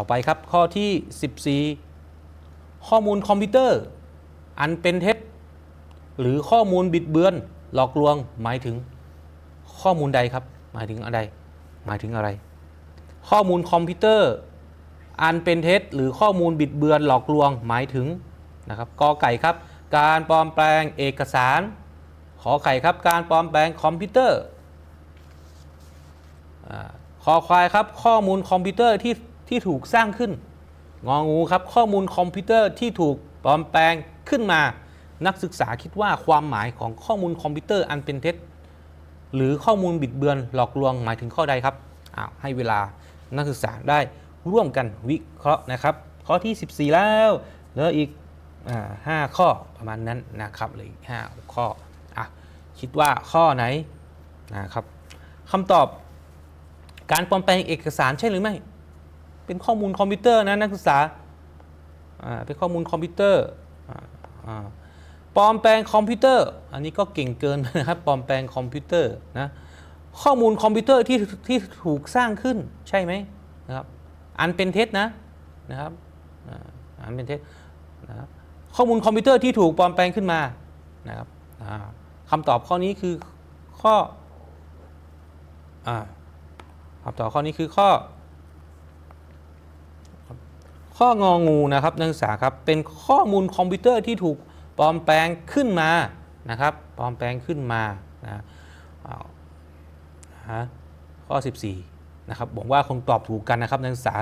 ต่อไปครับข้อที่ 14 ข้อมูลคอมพิวเตอร์ อันเป็นเท็จ หรือข้อมูลบิดเบือน หลอกลวงหมายถึงข้อมูลใดครับ หมายถึงอะไร หมายถึงอะไร ข้อมูลคอมพิวเตอร์ อันเป็นเท็จ หรือข้อมูลบิดเบือนหลอกลวงหมายถึงนะครับกอไก่ครับ การปลอมแปลงเอกสาร ขอไข่ครับ การปลอมแปลงคอมพิวเตอร์อาคอควายครับ ข้อมูลคอมพิวเตอร์ที่ ที่ถูกสร้างขึ้น งองูครับข้อมูลคอมพิวเตอร์ที่ถูกปลอมแปลงขึ้นมา นักศึกษาคิดว่าความหมายของข้อมูลคอมพิวเตอร์อันเป็นเท็จ หรือข้อมูลบิดเบือนหลอกลวงหมายถึงข้อใดครับอ้าวให้เวลานักศึกษาได้ร่วมกันวิเคราะห์นะครับ ข้อที่ 14 แล้วเหลืออีกอ่าห้าข้อประมาณนั้นนะครับเหลืออีกห้าข้ออะคิดว่าข้อไหนนะครับคำตอบการปลอมแปลงเอกสารใช่หรือไม่ เป็นข้อมูลคอมพิวเตอร์นะนักศึกษาเป็นข้อมูลคอมพิวเตอร์ปลอมแปลงคอมพิวเตอร์ อันนี้ก็เก่งเกินนะครับปลอมแปลงคอมพิวเตอร์นะข้อมูลคอมพิวเตอร์ที่ที่ถูกสร้างขึ้นใช่ไหมนะครับอันเป็นเท็จนะนะครับอันเป็นเท็จนะข้อมูลคอมพิวเตอร์ที่ถูกปลอมแปลงขึ้นมานะครับคำตอบข้อนี้คือข้ออคำตอบข้อนี้คือข้อ ข้ององูนะครับนักศึกษาครับเป็นข้อมูลคอมพิวเตอร์ที่ถูกปลอมแปลงขึ้นมานะครับปลอมแปลงขึ้นมานะเอาฮะข้อ 14นะครับบอกว่าคงตอบถูกกันนะครับนักศึกษา